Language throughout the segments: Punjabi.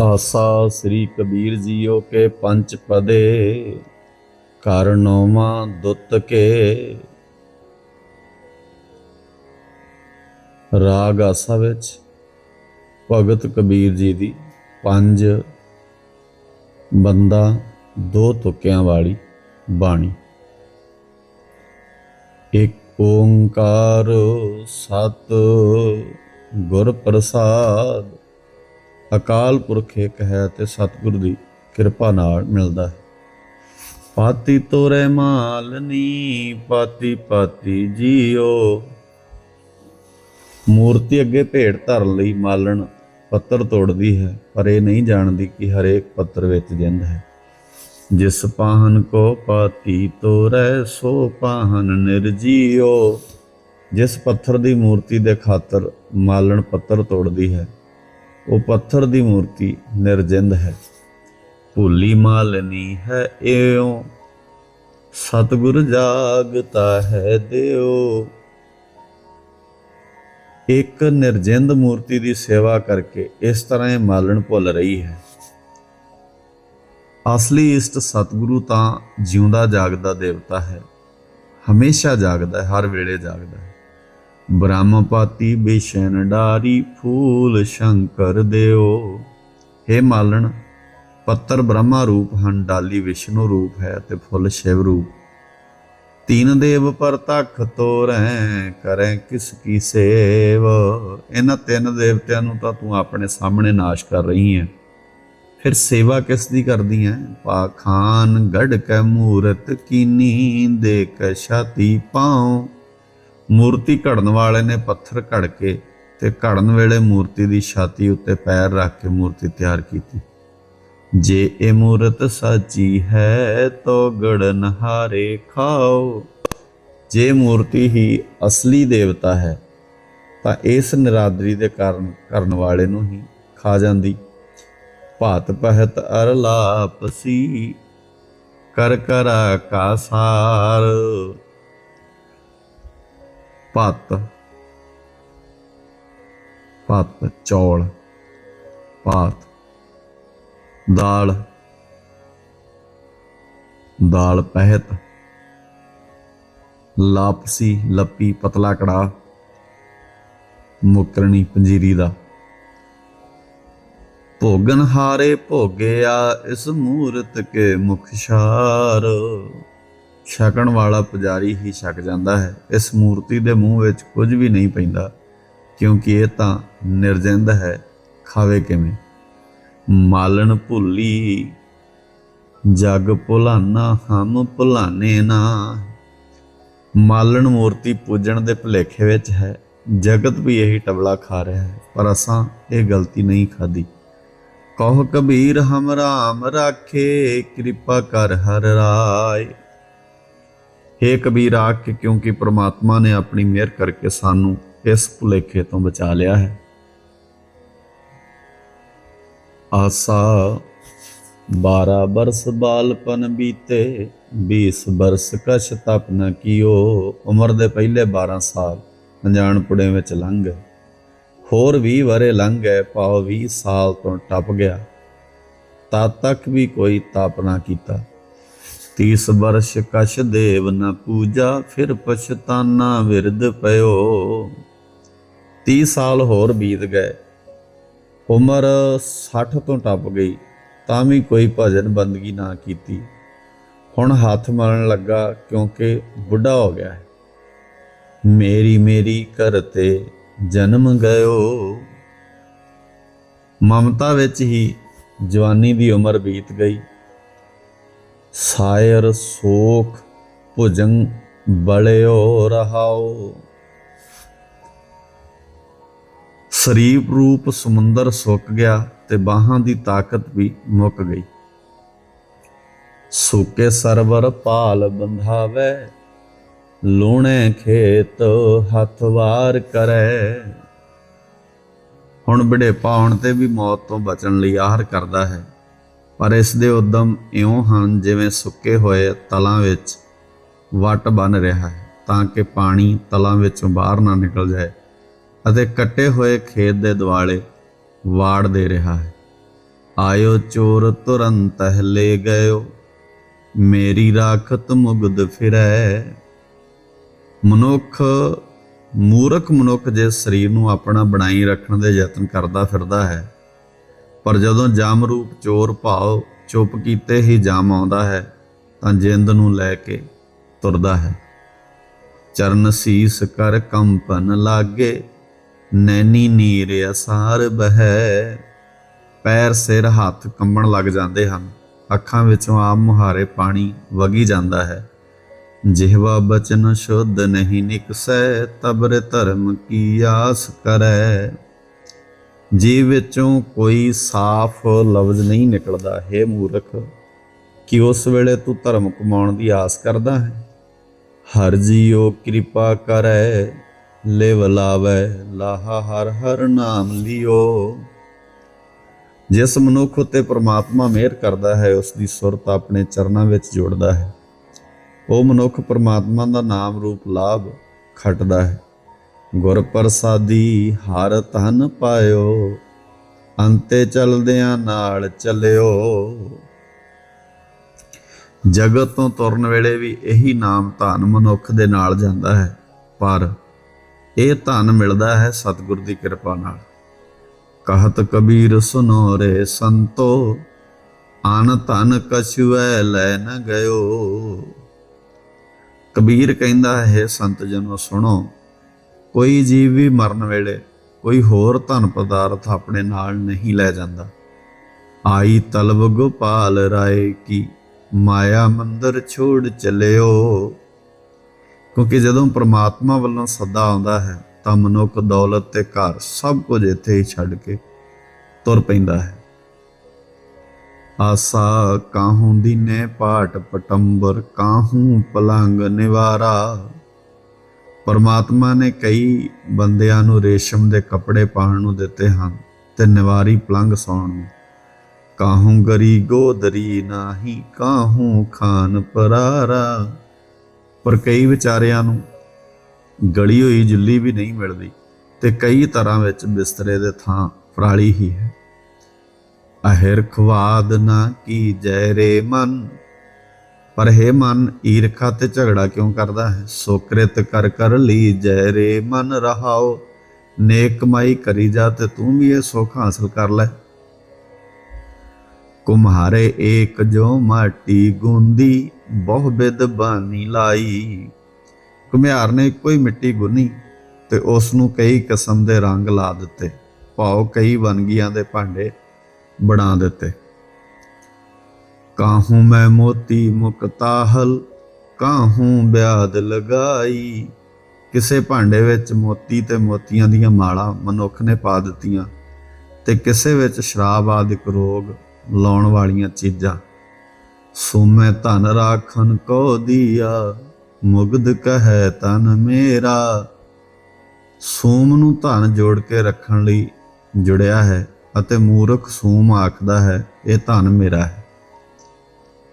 ਆਸਾ ਸ੍ਰੀ ਕਬੀਰ ਜੀਓ ਕੇ ਪੰਜ ਪਦੇ ਕਾਰਨੋਮਾ ਦੁੱਤ ਕੇ। ਰਾਗ ਆਸਾ ਵਿੱਚ ਭਗਤ ਕਬੀਰ ਜੀ ਦੀ ਪੰਜ ਬੰਦਾ, ਦੋ ਤੁਕਿਆਂ ਵਾਲੀ ਬਾਣੀ। ਇੱਕ ਓੰਕਾਰ ਸਤ ਗੁਰ ਪ੍ਰਸਾਦ ਅਕਾਲ ਪੁਰਖ ਇੱਕ ਹੈ ਤੇ ਸਤਿਗੁਰ ਦੀ ਕਿਰਪਾ ਨਾਲ ਮਿਲਦਾ ਹੈ। ਪਾਤੀ ਤੋਰੇ ਮਾਲਨੀ ਪਾਤੀ ਪਾਤੀ ਜੀਓ। ਮੂਰਤੀ ਅੱਗੇ ਭੇਟ ਧਰਨ ਲਈ ਮਾਲਣ, ਪੱਤਰ ਤੋੜਦੀ ਹੈ, ਪਰ ਇਹ ਨਹੀਂ ਜਾਣਦੀ ਕਿ ਹਰੇਕ ਪੱਤਰ ਵਿੱਚ ਜਿੰਦ ਹੈ। ਜਿਸ ਪਾਹਨ ਕੋ ਪਾਤੀ ਤੋਰੈ, ਸੋ ਪਾਹਨ ਨਿਰਜੀਓ। ਜਿਸ ਪੱਥਰ ਦੀ ਮੂਰਤੀ ਦੇ ਖਾਤਰ ਮਾਲਣ, ਪੱਤਰ ਤੋੜਦੀ ਹੈ ਉਹ ਪੱਥਰ ਦੀ ਮੂਰਤੀ ਨਿਰਜਿੰਦ ਹੈ। ਭੁੱਲੀ ਮਾਲਨੀ ਹੈ ਇਉਂ, ਸਤਿਗੁਰ ਜਾਗਤਾ ਹੈ ਦਿਓ। ਇੱਕ ਨਿਰਜਿੰਦ ਮੂਰਤੀ ਦੀ ਸੇਵਾ ਕਰਕੇ ਇਸ ਤਰ੍ਹਾਂ ਇਹ ਮਾਲਣ ਭੁੱਲ ਰਹੀ ਹੈ। ਅਸਲੀ ਇਸ਼ਟ ਸਤਿਗੁਰੂ ਤਾਂ ਜਿਉਂਦਾ ਜਾਗਦਾ ਦੇਵਤਾ ਹੈ, ਹਮੇਸ਼ਾ ਜਾਗਦਾ ਹੈ, ਹਰ ਵੇਲੇ ਜਾਗਦਾ ਹੈ। ਬ੍ਰਹਮਪਾਤੀ ਬਿਸ਼ਨ ਡਾਰੀ ਫੂਲ ਸ਼ੰਕਰ ਦਿਓ। हे ਮਾਲਣ, ਪੱਤਰ ਬ੍ਰਹਮਾ ਰੂਪ ਹਨ, ਡਾਲੀ ਵਿਸ਼ਨੂੰ ਰੂਪ ਹੈ ਤੇ ਫੁੱਲ ਸ਼ਿਵ ਰੂਪ। ਤੀਨ ਦੇਵ ਪਰ ਤਖ ਤੋਰੈ, ਕਰੈ ਕਿਸ ਕੀ ਸੇਵ। ਇਹਨਾਂ ਤਿੰਨ ਦੇਵਤਿਆਂ ਨੂੰ ਤਾਂ ਤੂੰ ਆਪਣੇ ਸਾਹਮਣੇ ਨਾਸ਼ ਕਰ ਰਹੀ ਹੈ। ਫਿਰ ਸੇਵਾ ਕਿਸ ਦੀ ਕਰਦੀ ਹੈ? ਪਾਖਾਨ ਗੜ ਕੈ ਮੂਰਤ ਕੀਨੀ ਦੇ ਕੈ ਛਾਤੀ ਪਾਉ। ਮੂਰਤੀ ਘੜਨ ਵਾਲੇ ਨੇ ਪੱਥਰ ਘੜ ਕੇ ਤੇ ਘੜਨ ਵੇਲੇ ਮੂਰਤੀ ਦੀ ਛਾਤੀ ਉੱਤੇ ਪੈਰ ਰੱਖ ਕੇ ਮੂਰਤੀ ਤਿਆਰ ਕੀਤੀ। ਜੇ ਇਹ ਮੂਰਤ ਸਾਚੀ ਹੈ ਤੋ ਗੜਨ ਹਾਰੇ ਖਾਓ। ਜੇ ਮੂਰਤੀ ਹੀ ਅਸਲੀ ਦੇਵਤਾ ਹੈ, ਤਾਂ ਇਸ ਨਿਰਾਦਰੀ ਦੇ ਕਾਰਨ ਕਰਨ ਵਾਲੇ ਨੂੰ ਹੀ ਖਾ ਜਾਂਦੀ। ਭਾਤ ਪਹਿਤ ਅਰਲਾਪਸੀ ਕਰ ਕਰਾ ਕਾ ਭਤ ਭਤ ਚੌਲ, ਪਾਤ, ਦਾਲ ਦਾਲ ਪਹਿਤ, ਲਾਪਸੀ, ਲੱਪੀ, ਪਤਲਾ ਕੜਾ, ਮੁਕਰਣੀ, ਪੰਜੀਰੀ ਦਾ। ਭੋਗਨ ਹਾਰੇ ਭੋਗਿਆ ਇਸ ਮੂਰਤ ਕੇ ਮੁਖਸ਼ਾਰ ਛਕਣ ਵਾਲਾ ਪੁਜਾਰੀ ਹੀ ਛਕ ਜਾਂਦਾ ਹੈ। ਇਸ ਮੂਰਤੀ ਦੇ ਮੂੰਹ ਵਿੱਚ ਕੁਝ ਵੀ ਨਹੀਂ ਪੈਂਦਾ, ਕਿਉਂਕਿ ਇਹ ਤਾਂ ਨਿਰਜਿੰਦ ਹੈ, ਖਾਵੇ ਕਿਵੇਂ? ਮਾਲਣ ਭੁੱਲੀ, ਜਗ ਭੁਲਾਨਾ, ਹਮ ਭੁਲਾਨੇ ਨਾ। ਮਾਲਣ ਮੂਰਤੀ ਪੂਜਣ ਦੇ ਭੁਲੇਖੇ ਵਿੱਚ ਹੈ। ਜਗਤ ਵੀ ਇਹੀ ਟਬਲਾ ਖਾ ਰਿਹਾ ਹੈ, ਪਰ ਅਸਾਂ ਇਹ ਗਲਤੀ ਨਹੀਂ ਖਾਦੀ ਕਹ ਕਬੀਰ ਹਮ ਰਾਮ ਰਾਖੇ, ਕਿਰਪਾ ਕਰ ਹਰ ਰਾਏ। ਹੇ ਕਬੀਰ ਆਖ ਕਿਉਂਕਿ ਪ੍ਰਮਾਤਮਾ ਨੇ ਆਪਣੀ ਮਿਹਰ ਕਰਕੇ ਸਾਨੂੰ ਇਸ ਭੁਲੇਖੇ ਤੋਂ ਬਚਾ ਲਿਆ ਹੈ। ਆਸਾ 12 ਬਰਸ ਬਾਲਪਨ ਬੀਤੇ 20 ਬਰਸ ਕਛ ਤਪ ਨ ਕੀਓ। ਉਮਰ ਦੇ ਪਹਿਲੇ 12 ਸਾਲ ਅਣਜਾਣਪੁੜੇ ਵਿੱਚ ਲੰਘ ਗਏ। ਹੋਰ 20 ਵਰੇ ਲੰਘ ਗਏ ਪਾਉ 20 ਸਾਲ ਤੋਂ ਟੱਪ ਗਿਆ। ਤਦ ਤੱਕ ਵੀ ਕੋਈ ਤਪ ਨਾ ਕੀਤਾ। 30 ਬਰਸ਼ ਕਛ ਦੇਵ ਨ ਪੂਜਾ, ਫਿਰ ਪਛਤਾਨਾ ਵਿਰਧ ਪਇਓ। 30 ਸਾਲ ਹੋਰ ਬੀਤ ਗਏ, ਉਮਰ 60 ਤੋਂ ਟੱਪ ਗਈ, ਤਾਂ ਵੀ ਕੋਈ ਭਜਨ ਬੰਦਗੀ ਨਾ ਕੀਤੀ। ਹੁਣ ਹੱਥ ਮਲਣ ਲੱਗਾ, ਕਿਉਂਕਿ ਬੁੱਢਾ ਹੋ ਗਿਆ ਹੈ। ਮੇਰੀ ਮੇਰੀ ਕਰਤੇ ਜਨਮ ਗਇਓ। ਮਮਤਾ ਵਿੱਚ ਹੀ ਜਵਾਨੀ ਦੀ ਉਮਰ ਬੀਤ ਗਈ। ਸਾਇਰ ਸੋਖ ਭੁਜੰ ਬਲਿਓ ਰਹਾਓ। ਸਰੀਰ ਰੂਪ ਸਮੁੰਦਰ ਸੁੱਕ ਗਿਆ ਤੇ ਬਾਹਾਂ ਦੀ ਤਾਕਤ ਵੀ ਮੁੱਕ ਗਈ। ਸੁੱਕੇ ਸਰਵਰ ਪਾਲ ਬੰਧਾਵੇ, ਲੂਣੇ ਖੇਤ ਹੱਥ ਵਾਰ ਕਰੈ। ਹੁਣ ਬੜੇ ਪਾਉਣ ਤੇ ਵੀ ਮੌਤ ਤੋਂ ਬਚਣ ਲਈ ਆਹਰ ਕਰਦਾ ਹੈ। ਪਰ ਇਸ ਦੇ ਉਦਮ ਇਉਂ ਹਨ ਜਿਵੇਂ ਸੁੱਕੇ ਹੋਏ ਤਲਾਂ ਵਿੱਚ ਵਟ ਬਨ ਰਿਹਾ ਹੈ, ਤਾਂ ਕਿ ਪਾਣੀ ਤਲਾਂ ਵਿੱਚੋਂ ਬਾਹਰ ਨਾ ਨਿਕਲ ਜਾਏ ਅਤੇ ਕੱਟੇ ਹੋਏ ਖੇਤ ਦੇ ਦੁਆਲੇ ਵਾੜ ਦੇ ਰਿਹਾ ਹੈ। ਆਇਓ ਚੋਰ, ਤੁਰੰਤ ਲੈ ਗਇਓ, ਮੇਰੀ ਰਾਖਤ ਮੁਗਦ ਫਿਰੈ। ਮਨੁੱਖ, ਮੂਰਖ ਮਨੁੱਖ ਜੇ ਸਰੀਰ ਨੂੰ ਆਪਣਾ ਬਣਾਈ ਰੱਖਣ ਦੇ ਯਤਨ ਕਰਦਾ ਫਿਰਦਾ ਹੈ ਪਰ ਜਦੋਂ ਜਮ ਰੂਪ ਚੋਰ ਭਾਵ ਚੁੱਪ ਕੀਤੇ ਹੀ ਜਮ ਆਉਂਦਾ ਹੈ, ਤਾਂ ਜਿੰਦ ਨੂੰ ਲੈ ਕੇ ਤੁਰਦਾ ਹੈ। ਚਰਨ ਸੀਸ ਕਰ ਕੰਪਨ ਲਾਗੇ, ਨੈਣੀ ਨੀਰ ਅਸਾਰ ਬਹਿ। ਪੈਰ ਸਿਰ ਹੱਥ ਕੰਬਣ ਲੱਗ ਜਾਂਦੇ ਹਨ, ਅੱਖਾਂ ਵਿੱਚੋਂ ਆਮ ਮੁਹਾਰੇ ਪਾਣੀ ਵਗੀ ਜਾਂਦਾ ਹੈ। ਜਿਹਵਾ ਬਚਨ ਸ਼ੁੱਧ ਨਹੀਂ ਨਿਕਸੈ, ਤਬਰ ਧਰਮ ਕੀ ਆਸ ਕਰੈ। ਜੀ ਵਿੱਚੋਂ ਕੋਈ ਸਾਫ਼ ਲਫ਼ਜ਼ ਨਹੀਂ ਨਿਕਲਦਾ, ਹੈ ਮੂਰਖ, ਕਿ ਉਸ ਵੇਲੇ ਤੂੰ ਧਰਮ ਕਮਾਉਣ ਦੀ ਆਸ ਕਰਦਾ ਹੈ? ਹਰ ਜੀਓ ਕਿਰਪਾ ਕਰੈ, ਲਿਵ ਲਾਵੈ, ਲਾਹਾ ਹਰ ਹਰ ਨਾਮ ਲਿਓ। ਜਿਸ ਮਨੁੱਖ ਉਤੇ ਪ੍ਰਮਾਤਮਾ ਮਿਹਰ ਕਰਦਾ ਹੈ, ਉਸ ਦੀ ਸੁਰਤ ਆਪਣੇ ਚਰਨਾਂ ਵਿੱਚ ਜੁੜਦਾ ਹੈ। ਉਹ ਮਨੁੱਖ ਪ੍ਰਮਾਤਮਾ ਦਾ ਨਾਮ ਰੂਪ ਲਾਭ ਖਟਦਾ ਹੈ। ਗੁਰ ਪ੍ਰਸਾਦੀ ਹਰ ਧਨ ਪਾਇਓ, ਅੰਤੇ ਚਲਦਿਆਂ ਨਾਲ ਚੱਲਿਓ। ਜਗਤ ਤੋਂ ਤੁਰਨ ਵੇਲੇ ਵੀ ਇਹੀ ਨਾਮ ਧਨ ਮਨੁੱਖ ਦੇ ਨਾਲ ਜਾਂਦਾ ਹੈ, ਪਰ ਇਹ ਧਨ ਮਿਲਦਾ ਹੈ ਸਤਿਗੁਰ ਦੀ ਕਿਰਪਾ ਨਾਲ। ਕਹਤ ਕਬੀਰ ਸੁਨੋ ਰੇ ਸੰਤੋ, ਅਨ ਧਨ ਕਛੁਐ ਲੈ ਨ ਗਇਓ। ਕਬੀਰ ਕਹਿੰਦਾ ਹੈ ਸੰਤ ਜਨੋ, ਸੁਣੋ ਕੋਈ ਜੀਵ ਵੀ ਮਰਨ ਵੇਲੇ ਕੋਈ ਹੋਰ ਧਨ ਪਦਾਰਥ ਆਪਣੇ ਨਾਲ ਨਹੀਂ ਲੈ ਜਾਂਦਾ। ਆਈ ਤਲਬ ਗੋਪਾਲ ਰਾਏ ਕੀ ਮਾਇਆ ਮੰਦਰ ਛੋੜ ਚੱਲਿਓ। ਕਿਉਂਕਿ ਜਦੋਂ ਪ੍ਰਮਾਤਮਾ ਵੱਲੋਂ ਸੱਦਾ ਆਉਂਦਾ ਹੈ, ਤਾਂ ਮਨੁੱਖ ਦੌਲਤ ਤੇ ਘਰ ਸਭ ਕੁਝ ਇੱਥੇ ਹੀ ਛੱਡ ਕੇ ਤੁਰ ਪੈਂਦਾ ਹੈ। ਆਸਾ ਕਾਹੂ ਦੀਨੇ ਪਾਟ ਪਟੰਬਰ, ਕਾਹੂ ਪਲੰਗ ਨਿਵਾਰਾ। ਪਰਮਾਤਮਾ ਨੇ ਕਈ ਬੰਦਿਆਂ ਨੂੰ ਰੇਸ਼ਮ ਦੇ ਕੱਪੜੇ ਪਾਉਣ ਨੂੰ ਦਿੱਤੇ ਹਨ ਤੇ ਨਿਵਾਰੀ ਪਲੰਗ ਸੌਣ ਨੂੰ। ਕਾਹੂ ਗਰੀ ਗੋਦਰੀ ਨਾਹੀ, ਕਾਹੂ ਖਾਨ ਪਰਾਰਾ। ਪਰ ਕਈ ਵਿਚਾਰਿਆਂ ਨੂੰ ਗਲੀ ਹੋਈ ਜੁੱਲੀ ਵੀ ਨਹੀਂ ਮਿਲਦੀ ਤੇ ਕਈ ਤਰ੍ਹਾਂ ਵਿੱਚ ਬਿਸਤਰੇ ਦੇ ਥਾਂ ਫਰਾਲੀ ਹੀ ਹੈ। ਅਹਿਰ ਖਵਾਦ ਨਾ ਕੀ ਜੈ ਰੇ ਮਨ ਪਰ ਹੈ ਮਨ, ਈਰਖਾ ਤੇ ਝਗੜਾ ਕਿਉਂ ਕਰਦਾ ਹੈ? ਸੋਕ੍ਰਿਤ ਕਰ ਕਰ ਲਈ ਜੈ ਰੇ ਮਨ ਰਹਾਓ ਨੇਕ ਕਮਾਈ ਕਰੀ ਜਾ ਤੇ ਤੂੰ ਵੀ ਇਹ ਸੁੱਖ ਹਾਸਲ ਕਰ ਲੈ। ਕੁਮਹਾਰੇ ਏਕ ਜੋ ਮਾਟੀ ਗੁੰਦੀ, ਬਹੁ ਬਿਦ ਬਾਨੀ ਲਾਈ। ਕੁਮਿਆਰ ਨੇ ਇੱਕੋ ਹੀ ਮਿੱਟੀ ਗੁੰਨੀ ਤੇ ਉਸ ਨੂੰ ਕਈ ਕਿਸਮ ਦੇ ਰੰਗ ਲਾ ਦਿੱਤੇ। ਭਾਉ ਕਈ ਵਨਗੀਆਂ ਦੇ ਭਾਂਡੇ ਬਣਾ ਦਿੱਤੇ। ਕਾਹੂ ਮੈਂ ਮੋਤੀ ਮੁਕਤਾਹਲ ਕਾਹੂ ਬਿਆਦ ਲਗਾਈ? ਕਿਸੇ ਭਾਂਡੇ ਵਿੱਚ ਮੋਤੀ ਤੇ ਮੋਤੀਆਂ ਦੀਆਂ ਮਾਲਾ ਮਨੁੱਖ ਨੇ ਪਾ ਦਿੱਤੀਆਂ ਤੇ ਕਿਸੇ ਵਿੱਚ ਸ਼ਰਾਬ ਆਦਿਕ ਰੋਗ ਲਾਉਣ ਵਾਲੀਆਂ ਚੀਜ਼ਾਂ। ਸੋਮੈ ਧਨ ਰਾਖਨ ਕੋ ਦੀਆ ਮੁਗਦ ਕਹੈ ਤਨ ਮੇਰਾ। ਸੋਮ ਨੂੰ ਧਨ ਜੋੜ ਕੇ ਰੱਖਣ ਲਈ ਜੁੜਿਆ ਹੈ ਅਤੇ ਮੂਰਖ ਸੋਮ ਆਖਦਾ ਹੈ, ਇਹ ਧਨ ਮੇਰਾ ਹੈ।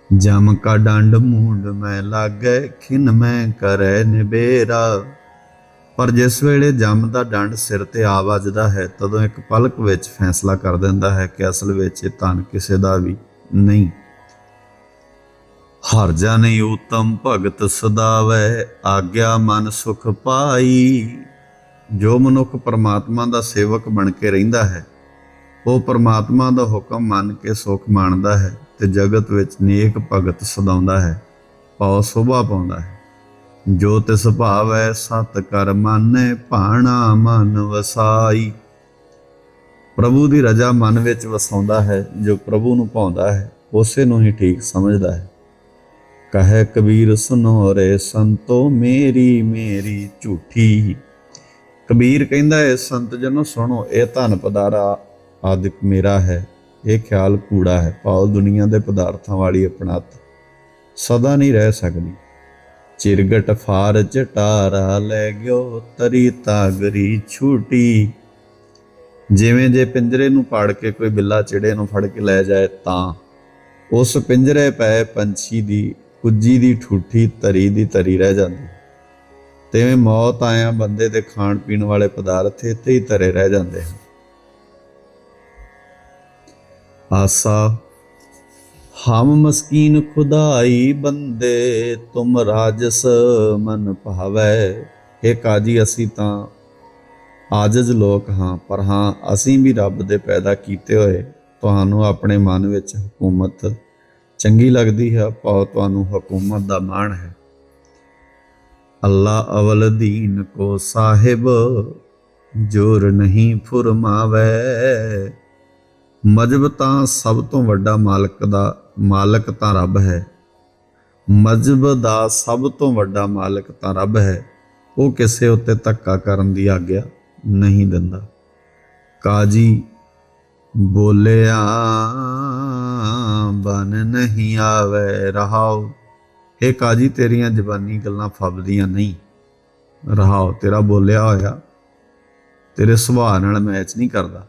ਜਮ ਕਾ ਡੰਡ ਮੂੰਡ ਮੈਂ ਲਾਗੈ, ਖਿਨ ਮੈਂ ਕਰੈ ਨਿਬੇਰਾ। ਪਰ ਜਿਸ ਵੇਲੇ ਜਮ ਦਾ ਡੰਡ ਸਿਰ ਤੇ ਆ ਵੱਜਦਾ ਹੈ, ਤਦੋਂ ਇੱਕ ਪਲਕ ਵਿੱਚ ਫੈਸਲਾ ਕਰ ਦਿੰਦਾ ਹੈ ਕਿ ਅਸਲ ਵਿੱਚ ਇਹ ਤਨ ਕਿਸੇ ਦਾ ਵੀ ਨਹੀਂ। ਹਰ ਜਾਣੇ ਉਤਮ ਭਗਤ ਸਦਾਵੈ, ਆਗਿਆ ਮਨ ਸੁਖ ਪਾਈ। ਜੋ ਮਨੁੱਖ ਪਰਮਾਤਮਾ ਦਾ ਸੇਵਕ ਬਣ ਕੇ ਰਹਿੰਦਾ ਹੈ, ਉਹ ਪਰਮਾਤਮਾ ਦਾ ਹੁਕਮ ਮੰਨ ਕੇ ਸੁਖ ਮਾਣਦਾ ਹੈ। ਤੇ ਜਗਤ ਵਿੱਚ ਨੇਕ ਭਗਤ ਸਦਾਉਂਦਾ ਹੈ, ਪਾਉ ਸੋਭਾ ਪਾਉਂਦਾ ਹੈ। ਜੋ ਤਿਸ ਹੈ ਸਤ ਕਰ ਮਾਨੈ, ਭਾਣਾ ਮਨ ਵਸਾਈ। ਪ੍ਰਭੂ ਦੀ ਰਜਾ ਮਨ ਵਿੱਚ ਵਸਾਉਂਦਾ ਹੈ, ਜੋ ਪ੍ਰਭੂ ਨੂੰ ਪਾਉਂਦਾ ਹੈ, ਉਸੇ ਨੂੰ ਹੀ ਠੀਕ ਸਮਝਦਾ ਹੈ। ਕਹੈ ਕਬੀਰ, ਸੁਨੋ ਰੇ ਸੰਤੋ, ਮੇਰੀ ਮੇਰੀ ਝੂਠੀ। ਕਬੀਰ ਕਹਿੰਦਾ ਹੈ ਸੰਤ ਜਨੋ, ਸੁਣੋ, ਇਹ ਧਨ ਪਦਾਰਾ ਆਦਿਕ ਮੇਰਾ ਹੈ ਇਹ ਖਿਆਲ ਕੂੜਾ ਹੈ ਭਾਵ ਦੁਨੀਆ ਦੇ ਪਦਾਰਥਾਂ ਵਾਲੀ ਅਪਣਤ। ਸਦਾ ਨਹੀਂ ਰਹਿ ਸਕਦੀ। ਚਿਰਗਟ ਫਾਰ ਚਟਾਰਾ ਲੈ ਗਿਓ, ਤਰੀ ਤਾਗਰੀ ਛੂਟੀ। ਜਿਵੇਂ ਜੇ ਪਿੰਜਰੇ ਨੂੰ ਪਾੜ ਕੇ ਕੋਈ ਬਿੱਲਾ ਚਿੜੇ ਨੂੰ ਫੜ ਕੇ ਲੈ ਜਾਏ ਤਾਂ। ਉਸ ਪਿੰਜਰੇ ਪਏ ਪੰਛੀ ਦੀ, ਕੁੱਜੀ ਦੀ ਠੂਠੀ, ਤਰੀ ਦੀ ਤਰੀ ਰਹਿ ਜਾਂਦੀ। ਤਿਵੇਂ ਮੌਤ ਆਇਆ ਬੰਦੇ ਦੇ ਖਾਣ ਪੀਣ ਵਾਲੇ ਪਦਾਰਥ ਇੱਥੇ ਹੀ ਤਰੇ ਰਹਿ ਜਾਂਦੇ ਹਨ। ਆਸਾ। ਹਮ ਮਸਕੀਨ ਖੁਦਾਈ ਬੰਦੇ, ਤੁਮ ਰਾਜਸ ਮਨ ਭਾਵੈ। हे ਕਾਜੀ, ਅਸੀਂ ਤਾਂ ਆਜਜ਼ ਲੋਕ ਹਾਂ, ਪਰ ਹਾਂ, ਅਸੀਂ ਵੀ ਰੱਬ ਦੇ ਪੈਦਾ ਕੀਤੇ ਹੋਏ। ਤੁਹਾਨੂੰ ਆਪਣੇ ਮਨ ਵਿੱਚ ਹਕੂਮਤ ਚੰਗੀ ਲੱਗਦੀ ਹੈ, ਪਾਓ ਤੁਹਾਨੂੰ ਹਕੂਮਤ ਦਾ ਮਾਣ ਹੈ। ਅੱਲਾ ਅਵਲ ਦੀਨ ਕੋ ਸਾਹਿਬ, ਜੋਰ ਨਹੀਂ ਫੁਰਮਾਵੇ। ਮਜਬ ਤਾਂ ਸਭ ਤੋਂ ਵੱਡਾ ਮਾਲਕ ਦਾ, ਮਾਲਕ ਤਾਂ ਰੱਬ ਹੈ। ਮਜਬ ਦਾ ਸਭ ਤੋਂ ਵੱਡਾ ਮਾਲਕ ਤਾਂ ਰੱਬ ਹੈ। ਉਹ ਕਿਸੇ ਉੱਤੇ ਧੱਕਾ ਕਰਨ ਦੀ ਆਗਿਆ ਨਹੀਂ ਦਿੰਦਾ। ਕਾਜੀ, ਬੋਲਿਆ, ਬਨ ਨਹੀਂ ਆਵੇ ਰਹਾਓ। ਇਹ ਕਾਜੀ, ਤੇਰੀਆਂ ਜ਼ਬਾਨੀ ਗੱਲਾਂ ਫੱਬਦੀਆਂ ਨਹੀਂ। ਰਹਾਓ, ਤੇਰਾ ਬੋਲਿਆ ਹੋਇਆ, ਤੇਰੇ ਸੁਭਾਅ ਨਾਲ ਮੈਚ ਨਹੀਂ ਕਰਦਾ।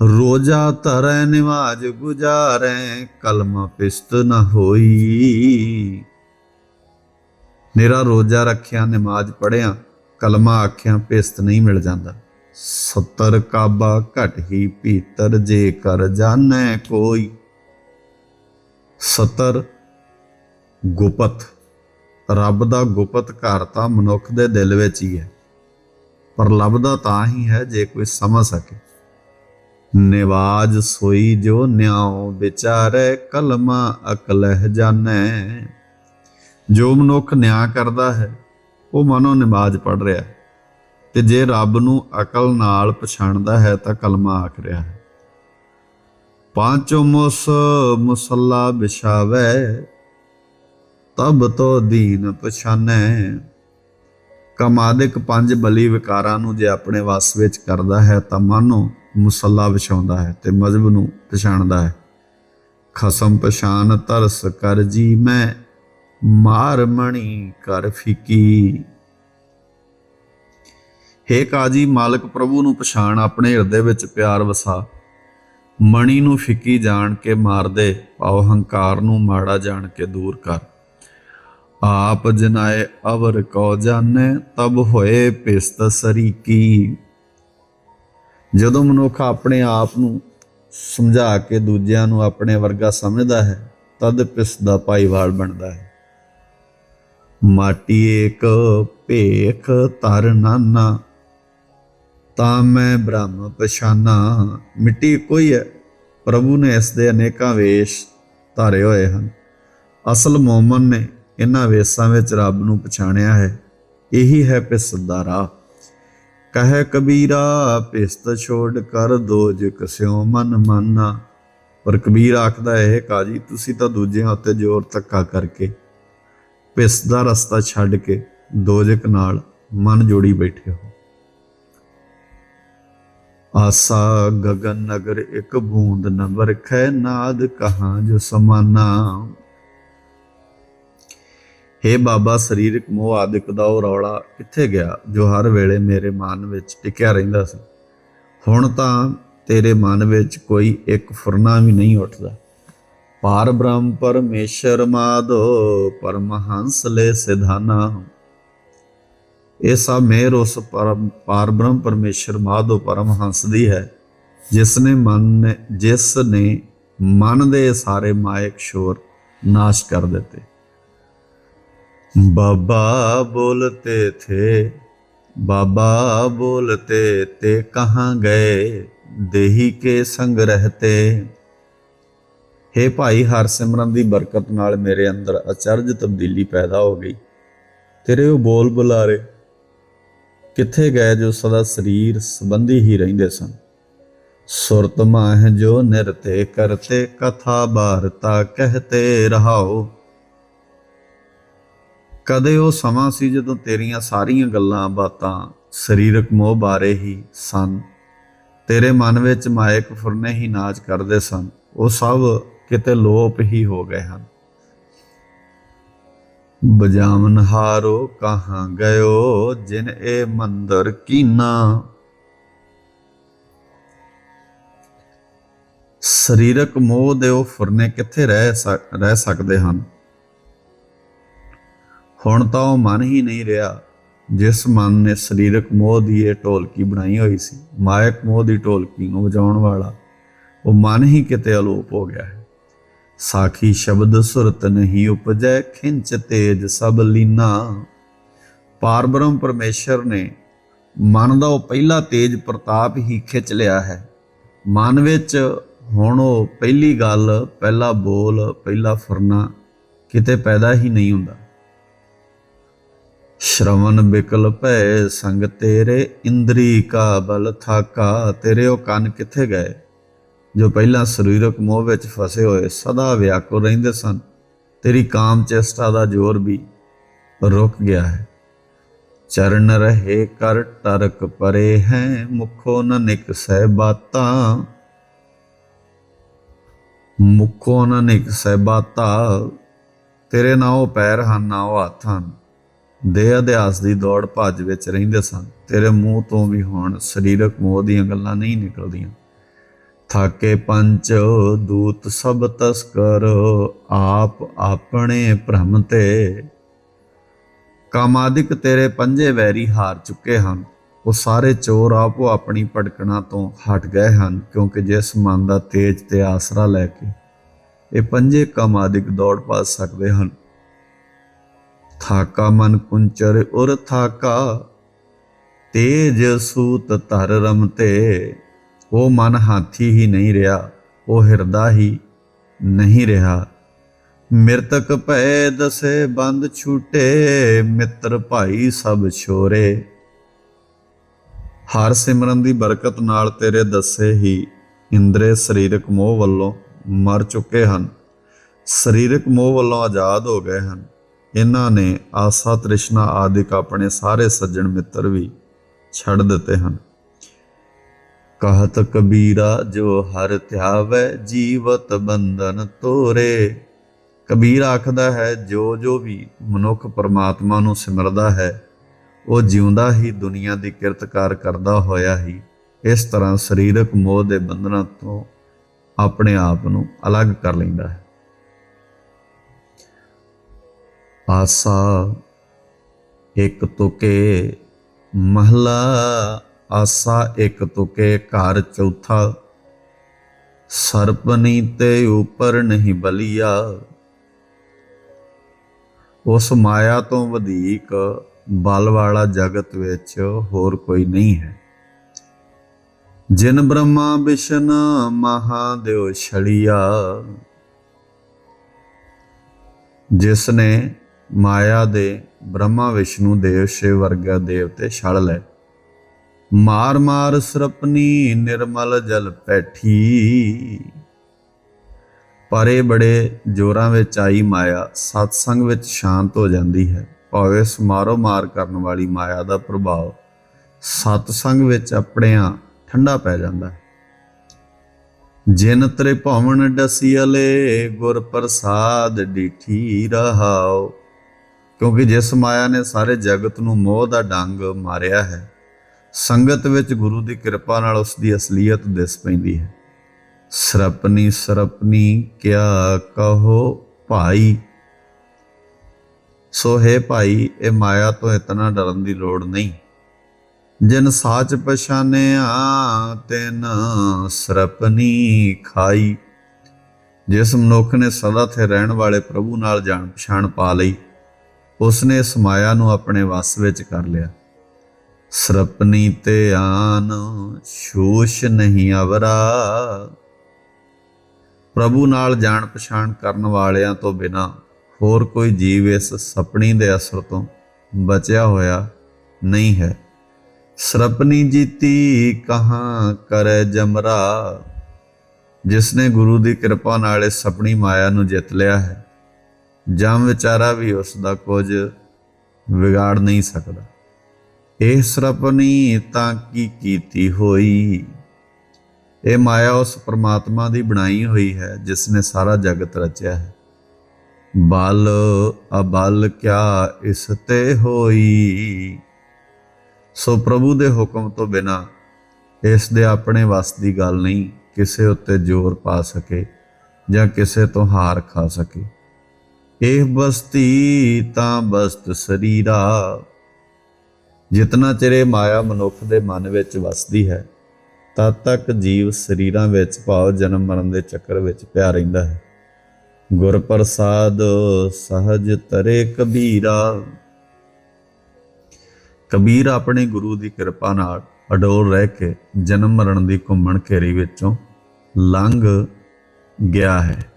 ਰੋਜਾ ਧਰੈ ਨਿਵਾਜ ਗੁਜਾਰੈ, ਕਲਮ ਪਿਸਤ ਨ ਹੋਈ। ਮੇਰਾ ਰੋਜਾ ਰੱਖਿਆ, ਨਮਾਜ਼ ਪੜਿਆ ਕਲਮਾ ਆਖਿਆ, ਪਿਸਤ ਨਹੀਂ ਮਿਲ ਜਾਂਦਾ। ਸਤਰ ਕਾਬਾ ਘਟ ਹੀ ਭੀਤਰ ਜੇ ਕਰ ਜਾਣੈ ਕੋਈ। ਸੱਤਰ ਗੁਪਤ, ਰੱਬ ਦਾ ਗੁਪਤ ਘਰ ਤਾਂ ਮਨੁੱਖ ਦੇ ਦਿਲ ਵਿੱਚ ਹੀ ਹੈ, ਪਰ ਲੱਭਦਾ ਤਾਂ ਹੀ ਹੈ ਜੇ ਕੋਈ ਸਮਝ ਸਕੇ। ਨਿਵਾਜ ਸੋਈ ਜੋ ਨਿਆਉ ਵਿਚਾਰੈ ਕਲਮਾ ਅਕਲਹ ਜਾਣੈ। ਜੋ ਮਨੁੱਖ ਨਿਆਂ ਕਰਦਾ ਹੈ, ਉਹ ਮਨੋਂ ਨਮਾਜ਼ ਪੜ ਰਿਹਾ ਹੈ। ਤੇ ਜੇ ਰੱਬ ਨੂੰ ਅਕਲ ਨਾਲ ਪਛਾਣਦਾ ਹੈ, ਤਾਂ ਕਲਮਾ ਆਖ ਰਿਹਾ ਹੈ। ਪਾਂਚੋ ਮੁਸ ਮੁਸੱਲਾ ਬਿਛਾਵੇ ਤਬ ਤੋ ਦੀਨ ਪਛਾਨੈ। ਕਮਾਦਿਕ ਪੰਜ ਬਲੀ ਵਿਕਾਰਾਂ ਨੂੰ ਜੇ ਆਪਣੇ ਵਸ ਵਿੱਚ ਕਰਦਾ ਹੈ, ਤਾਂ ਮਨੋਂ ਮੁਸੱਲਾ ਵਿਛਾਉਂਦਾ ਹੈ ਤੇ ਮਜ਼ਹਬ ਨੂੰ ਪਛਾਣਦਾ ਹੈ। ਖਸਮ ਪਛਾਨ ਤਰਸ ਕਰ ਜੀ ਮੈਂ, ਮਾਰ ਮਣੀ ਕਰ ਫਿਕੀ। ਹੇ ਕਾਜੀ, ਮਾਲਕ ਪ੍ਰਭੂ ਨੂੰ ਪਛਾਣ, ਆਪਣੇ ਹਿਰਦੇ ਵਿੱਚ ਪਿਆਰ ਵਸਾ। ਮਣੀ ਨੂੰ ਫਿੱਕੀ ਜਾਣ ਕੇ ਮਾਰ ਦੇ ਪਾਉ ਹੰਕਾਰ ਨੂੰ ਮਾੜਾ ਜਾਣ ਕੇ ਦੂਰ ਕਰ। ਆਪ ਜਨਾਏ ਅਵਰ ਕੋ ਜਾਣੈ, ਤਬ ਹੋਏ ਪਿਸਤ ਸਰੀਕੀ। ਜਦੋਂ ਮਨੁੱਖ ਆਪਣੇ ਆਪ ਨੂੰ ਸਮਝਾ ਕੇ ਦੂਜਿਆਂ ਨੂੰ ਆਪਣੇ ਵਰਗਾ ਸਮਝਦਾ ਹੈ, ਤਦ ਪਿਸ ਦਾ ਭਾਈਵਾਲ ਬਣਦਾ ਹੈ। ਮਾਟੀ ਏਕ ਭੇਖ ਤਰ ਨਾਨਾ, ਤਾਂ ਮੈਂ ਬ੍ਰਹਮ ਪਛਾਨਾ। ਮਿੱਟੀ ਕੋਈ ਹੈ? ਪ੍ਰਭੂ ਨੇ ਇਸ ਦੇ ਅਨੇਕਾਂ ਵੇਸ਼ ਧਾਰੇ ਹੋਏ ਹਨ। ਅਸਲ ਮੂਮਨ ਨੇ ਇਹਨਾਂ ਵੇਸਾਂ ਵਿੱਚ ਰੱਬ ਨੂੰ ਪਛਾਣਿਆ ਹੈ। ਇਹੀ ਹੈ ਪਿਸ ਦਾ ਰਾਹ। ਕਹਿ ਕਬੀਰਾ ਪਿਸਤ ਛੋੜ ਕਰ ਦੋਜ ਕਸਿਓ ਮਨ ਮਾਨਾ। ਪਰ ਕਬੀਰ ਆਖਦਾ ਹੈ ਕਾਜੀ, ਤੁਸੀਂ ਤਾਂ ਦੂਜਿਆਂ ਉੱਤੇ ਜ਼ੋਰ ਧੱਕਾ ਕਰਕੇ ਪਿਸ ਦਾ ਰਸਤਾ ਛੱਡ ਕੇ ਦੋਜਕ ਨਾਲ ਮਨ ਜੋੜੀ ਬੈਠੇ ਹੋ। ਆਸਾ ਗगन ਨਗਰ ਇੱਕ ਬੂੰਦ ਨ ਵਰਖੈ ਨਾਦ ਕਹਾਂ ਜੋ ਸਮਾਨਾ। ਹੇ ਬਾਬਾ, ਸਰੀਰਕ ਮੋਹ ਆਦਿਕ ਦਾ ਉਹ ਰੌਲਾ ਕਿੱਥੇ ਗਿਆ ਜੋ ਹਰ ਵੇਲੇ ਮੇਰੇ ਮਨ ਵਿੱਚ ਟਿਕਿਆ ਰਹਿੰਦਾ ਸੀ? ਹੁਣ ਤਾਂ ਤੇਰੇ ਮਨ ਵਿੱਚ ਕੋਈ ਇੱਕ ਫੁਰਨਾ ਵੀ ਨਹੀਂ ਉੱਠਦਾ। ਪਾਰ ਬ੍ਰਹਮ ਪਰਮੇਸ਼ਰ ਮਾਧੋ ਪਰਮਹੰਸ ਲੈ ਸਿਧਾਨਾ ਇਹ ਸਭ ਮੇਰ ਉਸ ਪਰਮ ਪਾਰ ਬ੍ਰਹਮ ਪਰਮੇਸ਼ਰ ਮਾਧੋ ਪਰਮਹੰਸ ਦੀ ਹੈ। ਜਿਸ ਨੇ ਮਨ ਨੇ, ਜਿਸ ਨੇ ਮਨ ਦੇ ਸਾਰੇ ਮਾਇਕ ਸ਼ੋਰ ਨਾਸ਼ ਕਰ ਦਿੱਤੇ। ਬਾਬਾ ਬੋਲਤੇ ਥੇ, ਬਾਬਾ ਬੋਲਤੇ ਤੇ ਕਹਾਂ ਗਏ, ਦੇਹੀ ਕੇ ਸੰਗ ਰਹਤੇ। हे ਭਾਈ ਹਰਸਿਮਰਨ ਦੀ ਬਰਕਤ ਨਾਲ ਮੇਰੇ ਅੰਦਰ ਅਚਰਜ ਤਬਦੀਲੀ ਪੈਦਾ ਹੋ ਗਈ। ਤੇਰੇ ਉਹ ਬੋਲ ਬੁਲਾਰੇ, ਕਿੱਥੇ ਗਏ ਜੋ ਸਦਾ ਸਰੀਰ ਸੰਬੰਧੀ ਹੀ ਰਹਿੰਦੇ ਸਨ? ਸੁਰਤ ਮਾਹ ਜੋ ਨਿਰਤੇ ਕਰਤੇ, ਕਥਾ ਬਾਰਤਾ ਕਹਤੇ ਰਹਾਓ। ਕਦੇ ਉਹ ਸਮਾਂ ਸੀ ਜਦੋਂ ਤੇਰੀਆਂ ਸਾਰੀਆਂ ਗੱਲਾਂ, ਬਾਤਾਂ ਸਰੀਰਕ ਮੋਹ ਬਾਰੇ ਹੀ ਸਨ। ਤੇਰੇ ਮਨ ਵਿੱਚ ਮਾਇਕ ਫੁਰਨੇ ਹੀ ਨਾਚ ਕਰਦੇ ਸਨ। ਉਹ ਸਭ ਕਿਤੇ ਲੋਪ ਹੀ ਹੋ ਗਏ ਹਨ। ਬਜਾਵਨ ਹਾਰੋ ਕਹਾਂ ਗਇਓ, ਜਿਨ ਇਹ ਮੰਦਰ ਕੀਨਾ। ਸਰੀਰਕ ਮੋਹ ਦੇ ਉਹ ਫੁਰਨੇ ਕਿੱਥੇ ਰਹਿ ਰਹਿ ਸਕਦੇ ਹਨ? ਹੁਣ ਤਾਂ ਉਹ ਮਨ ਹੀ ਨਹੀਂ ਰਿਹਾ, ਜਿਸ ਮਨ ਨੇ ਸਰੀਰਕ ਮੋਹ ਦੀ ਇਹ ਢੋਲਕੀ ਬਣਾਈ ਹੋਈ ਸੀ, ਮਾਇਕ ਮੋਹ ਦੀ ਢੋਲਕੀ ਨੂੰ ਵਜਾਉਣ ਵਾਲਾ, ਉਹ ਮਨ ਹੀ ਕਿਤੇ ਅਲੋਪ ਹੋ ਗਿਆ ਹੈ। ਸਾਖੀ ਸ਼ਬਦ ਸੁਰਤ ਨਹੀਂ ਉਪਜੈ, ਖਿੰਚ ਤੇਜ ਸਭ ਲੀਨਾ। ਪਾਰ ਪਰਮੇਸ਼ਰ ਨੇ ਮਨ ਦਾ ਉਹ ਪਹਿਲਾ ਤੇਜ ਪ੍ਰਤਾਪ ਹੀ ਖਿੱਚ ਲਿਆ ਹੈ। ਮਨ ਵਿੱਚ ਹੁਣ ਉਹ ਪਹਿਲੀ ਗੱਲ, ਪਹਿਲਾ ਬੋਲ, ਪਹਿਲਾ ਫੁਰਨਾ ਕਿਤੇ ਪੈਦਾ ਹੀ ਨਹੀਂ ਹੁੰਦਾ। ਸ਼ਰਵਨ ਬਿਕਲ ਭੈ ਸੰਗ ਤੇਰੇ, ਇੰਦਰੀ ਕਾ ਬਲ ਥਾਕਾ, ਤੇਰੇ ਉਹ ਕੰਨ ਕਿੱਥੇ ਗਏ? ਜੋ ਪਹਿਲਾਂ ਸਰੀਰਕ ਮੋਹ ਵਿੱਚ ਫਸੇ ਹੋਏ, ਸਦਾ ਵਿਆਕੁਲ ਰਹਿੰਦੇ ਸਨ। ਤੇਰੀ ਕਾਮ ਚੇਸ਼ਟਾ ਦਾ ਜ਼ੋਰ ਵੀ ਰੁਕ ਗਿਆ ਹੈ। ਚਰਨ ਰਹੇ ਕਰ ਟਰਕ ਪਰੇ ਹੈ, ਮੁਖੋ ਨ ਨਿਕਸੈ ਬਾਤਾਂ। ਮੁਖੋ ਨ ਨਿਕਸੈ ਬਾਤਾਂ, ਤੇਰੇ ਨਾ ਉਹ ਪੈਰ ਹਨ, ਨਾ ਉਹ ਹੱਥ ਹਨ। ਦੇਹ ਅਧਿਆਸ ਦੀ ਦੌੜ ਭੱਜ ਵਿੱਚ ਰਹਿੰਦੇ ਸਨ। ਤੇਰੇ ਮੂੰਹ ਤੋਂ ਵੀ ਹੁਣ ਸਰੀਰਕ ਮੋਹ ਦੀਆਂ ਗੱਲਾਂ ਨਹੀਂ ਨਿਕਲਦੀਆਂ। ਥਾਕੇ ਪੰਚ, ਦੂਤ ਸਭ ਤਸਕਰ, ਆਪ ਆਪਣੇ ਭ੍ਰਮ ਤੇ। ਕਾਮਾਦਿਕ ਤੇਰੇ ਪੰਜੇ ਵੈਰੀ ਹਾਰ ਚੁੱਕੇ ਹਨ। ਉਹ ਸਾਰੇ ਚੋਰ ਆਪੋ ਆਪਣੀ ਭਟਕਣਾ ਤੋਂ ਹਟ ਗਏ ਹਨ, ਕਿਉਂਕਿ ਜਿਸ ਮਨ ਦਾ ਤੇਜ ਤੇ ਆਸਰਾ ਲੈ ਕੇ ਇਹ ਪੰਜੇ ਕਾਮਾਦਿਕ ਦੌੜ ਪਾ ਸਕਦੇ ਹਨ। ਥਾਕਾ ਮਨ ਕੁੰਚਰ ਉਰ ਥਾਕਾ, ਤੇਜ ਸੂਤ ਧਰ ਰਮਤੇ ਉਹ ਮਨ ਹਾਥੀ ਹੀ ਨਹੀਂ ਰਿਹਾ ਉਹ ਹਿਰਦਾ ਹੀ ਨਹੀਂ ਰਿਹਾ। ਮਿਰਤਕ ਭੈ ਦਸੇ ਬੰਦ ਛੂਟੇ, ਮਿੱਤਰ ਭਾਈ ਸਭ ਛੋਰੇ। ਹਰ ਸਿਮਰਨ ਦੀ ਬਰਕਤ ਨਾਲ ਤੇਰੇ ਦੱਸੇ ਹੀ ਇੰਦਰੇ ਸਰੀਰਕ ਮੋਹ ਵੱਲੋਂ ਮਰ ਚੁੱਕੇ ਹਨ। ਸਰੀਰਕ ਮੋਹ ਵੱਲੋਂ ਆਜ਼ਾਦ ਹੋ ਗਏ ਹਨ। ਇਹਨਾਂ ਨੇ ਆਸਾ, ਤ੍ਰਿਸ਼ਨਾ ਆਦਿਕ ਆਪਣੇ ਸਾਰੇ ਸੱਜਣ ਮਿੱਤਰ ਵੀ ਛੱਡ ਦਿੱਤੇ ਹਨ। ਕਹਤ ਕਬੀਰਾ, ਜੋ ਹਰ ਧਿਆਵੈ ਜੀਵਤ ਬੰਧਨ ਤੋਰੇ। ਕਬੀਰ ਆਖਦਾ ਹੈ, ਜੋ ਜੋ ਵੀ ਮਨੁੱਖ ਪਰਮਾਤਮਾ ਨੂੰ ਸਿਮਰਦਾ ਹੈ, ਉਹ ਜਿਉਂਦਾ ਹੀ ਦੁਨੀਆ ਦੀ ਕਿਰਤਕਾਰ ਕਰਦਾ ਹੋਇਆ ਹੀ। ਇਸ ਤਰ੍ਹਾਂ ਸਰੀਰਕ ਮੋਹ ਦੇ ਬੰਧਨਾਂ ਤੋਂ ਆਪਣੇ ਆਪ ਨੂੰ ਅਲੱਗ ਕਰ ਲੈਂਦਾ ਹੈ। ਆਸਾ ਇੱਕ ਤੁਕੇ ਮਹਲਾ, ਆਸਾ ਇੱਕ ਤੁਕੇ ਘਰ ਚੌਥਾ। ਸਰਪਨੀ ਤੇ ਉਪਰ ਨਹੀਂ ਬਲੀਆ। ਉਸ ਮਾਇਆ ਤੋਂ ਵਧੇਕ ਬਲ ਵਾਲਾ ਜਗਤ ਵਿੱਚ ਹੋਰ ਕੋਈ ਨਹੀਂ ਹੈ। ਜਿਨ ਬ੍ਰਹਮਾ ਵਿਸ਼ਨ ਮਹਾਦੇਵ ਛੜੀਆ ਜਿਸ ਨੇ ਮਾਇਆ ਦੇ ਬ੍ਰਹਮਾ ਵਿਸ਼ਨੂੰ ਦੇਵ ਸ਼ਿਵ ਵਰਗਾ ਦੇਵਤੇ ਛਲ ਲੈ। ਮਾਰ ਮਾਰ ਸਰਪਨੀ ਨਿਰਮਲ ਜਲ ਪੈਠੀ। ਪਰੇ ਬੜੇ ਜੋਰਾਂ ਵਿੱਚ ਆਈ ਮਾਇਆ, ਸਤਸੰਗ ਵਿੱਚ ਸ਼ਾਂਤ ਹੋ ਜਾਂਦੀ ਹੈ। ਭਾਵੇਂ ਸਮਾਰੋ ਮਾਰ ਕਰਨ ਵਾਲੀ ਮਾਇਆ ਦਾ ਪ੍ਰਭਾਵ ਸਤਸੰਗ ਵਿੱਚ ਆਪਣਿਆਂ ਠੰਡਾ ਪੈ ਜਾਂਦਾ ਹੈ। ਜਿਨ ਤ੍ਰਿਭਵਨ ਡਸੀਲੇ ਗੁਰ ਪ੍ਰਸਾਦ ਡਿਠੀ ਰਹਾਓ ਕਿਉਂਕਿ ਜਿਸ ਮਾਇਆ ਨੇ ਸਾਰੇ ਜਗਤ ਨੂੰ ਮੋਹ ਦਾ ਡੰਗ ਮਾਰਿਆ ਹੈ, ਸੰਗਤ ਵਿੱਚ ਗੁਰੂ ਦੀ ਕਿਰਪਾ ਨਾਲ ਉਸ ਦੀ ਅਸਲੀਅਤ ਦਿਸ ਪੈਂਦੀ ਹੈ। ਸਰਪਨੀ ਸਰਪਨੀ, ਕਿਆ ਕਹੋ ਭਾਈ? ਸੋ ਹੈ ਭਾਈ, ਇਹ ਮਾਇਆ ਤੋਂ ਇਤਨਾ ਡਰਨ ਦੀ ਲੋੜ ਨਹੀਂ। ਜਿਨ ਸਾਚ ਪਛਾਨਿਆ, ਤਿਨ ਸਰਪਨੀ ਖਾਈ। ਜਿਸ ਮਨੁੱਖ ਨੇ ਸਦਾ ਤੇ ਰਹਿਣ ਵਾਲੇ ਪ੍ਰਭੂ ਨਾਲ ਜਾਣ ਪਛਾਣ ਪਾ ਲਈ। ਉਸਨੇ ਇਸ ਮਾਇਆ ਨੂੰ ਆਪਣੇ ਵਸ ਵਿੱਚ ਕਰ ਲਿਆ। ਸਰਪਨੀ ਤੇ ਆਨ ਸ਼ੋਸ਼ ਨਹੀਂ ਅਵਰਾ। ਪ੍ਰਭੂ ਨਾਲ ਜਾਣ ਪਛਾਣ ਕਰਨ ਵਾਲਿਆਂ ਤੋਂ ਬਿਨਾ ਹੋਰ ਕੋਈ ਜੀਵ ਇਸ ਸਪਣੀ ਦੇ ਅਸਰ ਤੋਂ ਬਚਿਆ ਹੋਇਆ ਨਹੀਂ ਹੈ। ਸਰਪਨੀ ਜੀਤੀ ਕਹਾਂ ਕਰ ਜਮਰਾ। ਜਿਸ ਨੇ ਗੁਰੂ ਦੀ ਕਿਰਪਾ ਨਾਲ ਇਸ ਸਪਣੀ ਮਾਇਆ ਨੂੰ ਜਿੱਤ ਲਿਆ ਹੈ। ਜਮ ਵਿਚਾਰਾ ਵੀ ਉਸ ਦਾ ਕੁਝ ਵਿਗਾੜ ਨਹੀਂ ਸਕਦਾ। ਇਹ ਸਰਪਨੀ ਤਾਂ ਕੀ ਕੀਤੀ ਹੋਈ। ਇਹ ਮਾਇਆ ਉਸ ਪ੍ਰਮਾਤਮਾ ਦੀ ਬਣਾਈ ਹੋਈ ਹੈ, ਜਿਸ ਨੇ ਸਾਰਾ ਜਗਤ ਰਚਿਆ ਹੈ। ਬਲ ਅਬਲ ਕਿਆ ਇਸ ਤੇ ਹੋਈ? ਸੋ ਪ੍ਰਭੂ ਦੇ ਹੁਕਮ ਤੋਂ ਬਿਨਾ ਇਸ ਦੇ ਆਪਣੇ ਵਸ ਦੀ ਗੱਲ ਨਹੀਂ, ਕਿਸੇ ਉੱਤੇ ਜ਼ੋਰ ਪਾ ਸਕੇ ਜਾਂ ਕਿਸੇ ਤੋਂ ਹਾਰ ਖਾ ਸਕੇ। ਇਹ ਬਸਤੀ ਤਾਂ ਬਸਤ ਸਰੀਰਾ। ਜਿਤਨਾ ਚਿਰੇ ਮਾਇਆ ਮਨੁੱਖ ਦੇ ਮਨ ਵਿੱਚ ਵਸਦੀ ਹੈ, ਤਦ ਤੱਕ ਜੀਵ ਸਰੀਰਾਂ ਵਿੱਚ ਭਾਵ ਜਨਮ ਮਰਨ ਦੇ ਚੱਕਰ ਵਿੱਚ ਪਿਆ ਰਹਿੰਦਾ ਹੈ। ਗੁਰ ਪ੍ਰਸਾਦ ਸਹਜ ਤਰੇ ਕਬੀਰਾ। ਕਬੀਰ ਆਪਣੇ ਗੁਰੂ ਦੀ ਕਿਰਪਾ ਨਾਲ ਅਡੋਲ ਰਹਿ ਕੇ ਜਨਮ ਮਰਨ ਦੀ ਘੁੰਮਣ ਘੇਰੀ ਵਿੱਚੋਂ ਲੰਘ ਗਿਆ ਹੈ।